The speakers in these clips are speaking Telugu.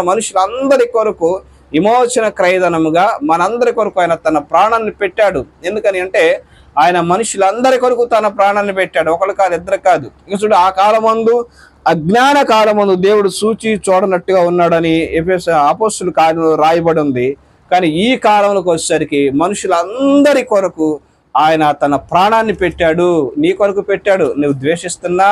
మనుషులందరి కొరకు విమోచన క్రయధనముగా మనందరి కొరకు ఆయన తన ప్రాణాన్ని పెట్టాడు. ఎందుకని అంటే ఆయన మనుషులందరి కొరకు తన ప్రాణాన్ని పెట్టాడు. ఒకళ్ళు కాదు ఇద్దరు కాదు. ఇక చూడు ఆ కాలమందు అజ్ఞాన కాలమందు దేవుడు సూచి చూడనట్టుగా ఉన్నాడని ఎఫెస్ అపోస్తుల కార్యంలో రాయబడి ఉంది. కానీ ఈ కాలంలోకి వచ్చేసరికి మనుషులందరి కొరకు ఆయన తన ప్రాణాన్ని పెట్టాడు. నీ కొరకు పెట్టాడు. నువ్వు ద్వేషిస్తున్నా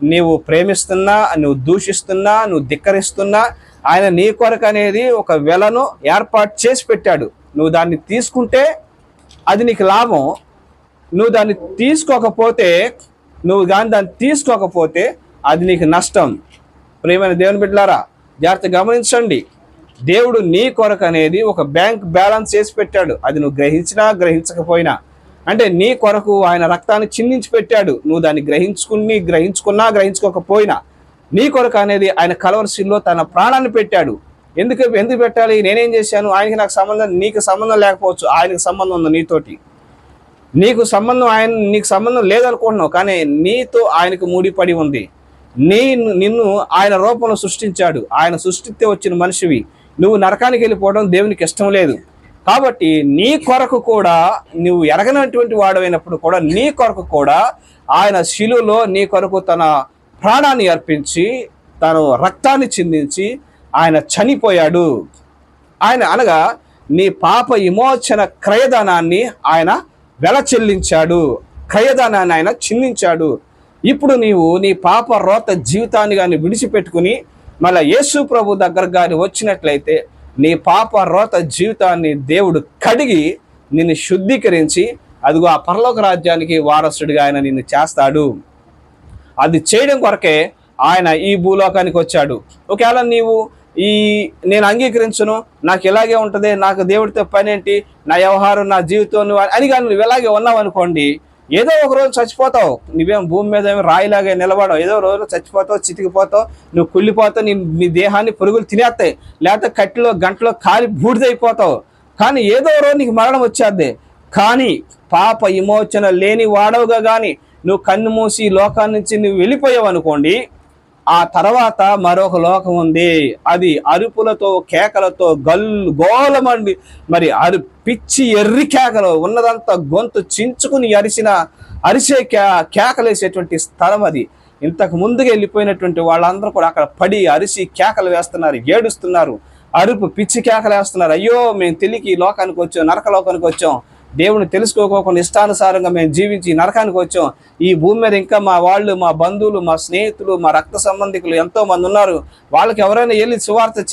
నీవు ప్రేమిస్తున్నా నువ్వు దూషిస్తున్నా నువ్వు ధిక్కరిస్తున్నా ఆయన నీ కొరకు అనేది ఒక వెలను ఏర్పాటు చేసి పెట్టాడు. నువ్వు దాన్ని తీసుకుంటే అది నీకు లాభం. నువ్వు దాన్ని తీసుకోకపోతే నువ్వు కానీ దాన్ని తీసుకోకపోతే అది నీకు నష్టం. ప్రియమైన దేవుని బిడ్డలారా జాగ్రత్త గమనించండి. దేవుడు నీ కొరకు అనేది ఒక బ్యాంక్ బ్యాలెన్స్ చేసి పెట్టాడు. అది నువ్వు గ్రహించినా గ్రహించకపోయినా. అంటే నీ కొరకు ఆయన రక్తాన్ని చిందించి పెట్టాడు. నువ్వు దాన్ని గ్రహించుకుని గ్రహించుకున్నా గ్రహించుకోకపోయినా. నీ కొరకు అనేది ఆయన కలవరశిల్లో తన ప్రాణాన్ని పెట్టాడు. ఎందుకు ఎందుకు పెట్టాలి? నేనేం చేశాను? ఆయనకి నాకు సంబంధం నీకు సంబంధం లేకపోవచ్చు. ఆయనకు సంబంధం ఉంది నీతోటి. నీకు సంబంధం ఆయన నీకు సంబంధం లేదనుకుంటున్నావు కానీ నీతో ఆయనకు ముడిపడి ఉంది. నీ నిన్ను ఆయన రూపంలో సృష్టించాడు. ఆయన సృష్టిస్తే వచ్చిన మనిషివి. నువ్వు నరకానికి వెళ్ళిపోవడం దేవునికి ఇష్టం లేదు. కాబట్టి నీ కొరకు కూడా నువ్వు ఎరగనటువంటి వాడమైనప్పుడు కూడా నీ కొరకు కూడా ఆయన శిలులో నీ కొరకు తన ప్రాణాన్ని అర్పించి తను రక్తాన్ని చిందించి ఆయన చనిపోయాడు. ఆయన అనగా నీ పాప విమోచన క్రయదానాన్ని ఆయన వెల చెల్లించాడు. క్రయదానాన్ని ఆయన చిందించాడు. ఇప్పుడు నీవు నీ పాప రోత జీవితాన్ని కానీ విడిచిపెట్టుకుని మళ్ళీ యేసు ప్రభు దగ్గర కానీ వచ్చినట్లయితే నీ పాప రోత జీవితాన్ని దేవుడు కడిగి నిన్ను శుద్ధీకరించి అదిగో ఆ పరలోక రాజ్యానికి వారసుడిగా ఆయన నిన్ను చేస్తాడు. అది చేయడం కొరకే ఆయన ఈ భూలోకానికి వచ్చాడు. ఒకవేళ నీవు ఈ నేను అంగీకరించును నాకు ఇలాగే ఉంటుంది నాకు దేవుడితో పని ఏంటి నా వ్యవహారం నా జీవితం నువ్వు అని కానీ నువ్వు ఇలాగే ఉన్నావు అనుకోండి ఏదో ఒక రోజు చచ్చిపోతావు. నువ్వేం భూమి మీద ఏమి రాయిలాగే నిలబడవు. ఏదో రోజు చచ్చిపోతావు చితికిపోతావు నువ్వు కుళ్ళిపోతావు నీ నీ దేహాన్ని పురుగులు తినేస్తాయి. లేకపోతే కట్టిలో గంటలో కాలి బూడిదైపోతావు. కానీ ఏదో రోజు నీకు మరణం వచ్చేద్ది. కానీ పాప విమోచన లేని వాడవుగా కానీ నువ్వు కన్ను మూసి లోకాన్ని నుంచి నువ్వు వెళ్ళిపోయావు అనుకోండి ఆ తర్వాత మరొక లోకం ఉంది. అది అరుపులతో కేకలతో గల్లు గోలమండి మరి అరు పిచ్చి ఎర్రి కేకలు ఉన్నదంతా గొంతు చించుకుని అరిసిన అరిసే కే కేకలేసేటువంటి స్థలం అది. ఇంతకు ముందుగా వెళ్ళిపోయినటువంటి వాళ్ళందరూ కూడా అక్కడ పడి అరిసి కేకలు వేస్తున్నారు ఏడుస్తున్నారు. అరుపు పిచ్చి కేకలు వేస్తున్నారు. అయ్యో మేము తెలియకి లోకానికి వచ్చాం నరక లోకానికి వచ్చాం. దేవుని తెలుసుకోకుండా ఇష్టానుసారంగా మేము జీవించి నరకానికి వచ్చాం. ఈ భూమి మీద ఇంకా మా వాళ్ళు మా బంధువులు మా స్నేహితులు మా రక్త సంబంధికులు ఎంతో మంది ఉన్నారు. వాళ్ళకి ఎవరైనా వెళ్ళి సువార్త